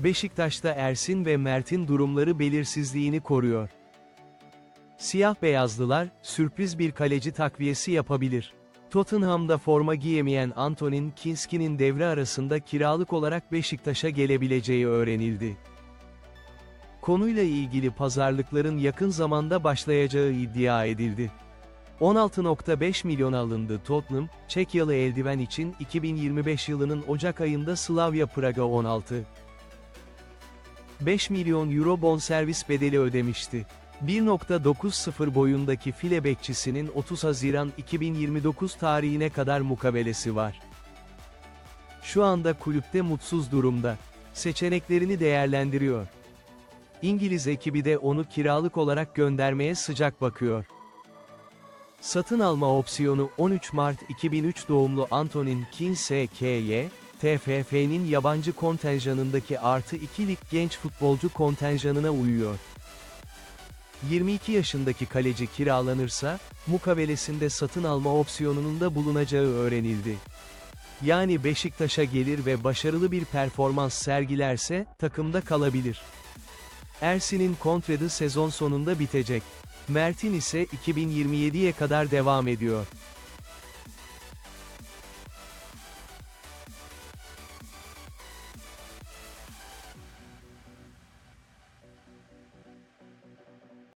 Beşiktaş'ta Ersin ve Mert'in durumları belirsizliğini koruyor. Siyah beyazlılar, sürpriz bir kaleci takviyesi yapabilir. Tottenham'da forma giyemeyen Antonin Kinski'nin devre arasında kiralık olarak Beşiktaş'a gelebileceği öğrenildi. Konuyla ilgili pazarlıkların yakın zamanda başlayacağı iddia edildi. 16.5 milyon alındı Tottenham, Çekyalı eldiven için 2025 yılının Ocak ayında Slavia Praga 16. 5 milyon euro bonservis bedeli ödemişti. 1.90 boyundaki file bekçisinin 30 Haziran 2029 tarihine kadar mukavelesi var. Şu anda kulüpte mutsuz durumda. Seçeneklerini değerlendiriyor. İngiliz ekibi de onu kiralık olarak göndermeye sıcak bakıyor. Satın alma opsiyonu 13 Mart 2003 doğumlu Antonin Kinsek'ye, TFF'nin yabancı kontenjanındaki artı 2'lik genç futbolcu kontenjanına uyuyor. 22 yaşındaki kaleci kiralanırsa, mukavelesinde satın alma opsiyonunun da bulunacağı öğrenildi. Yani Beşiktaş'a gelir ve başarılı bir performans sergilerse, takımda kalabilir. Ersin'in kontradı sezon sonunda bitecek. Mert'in ise 2027'ye kadar devam ediyor.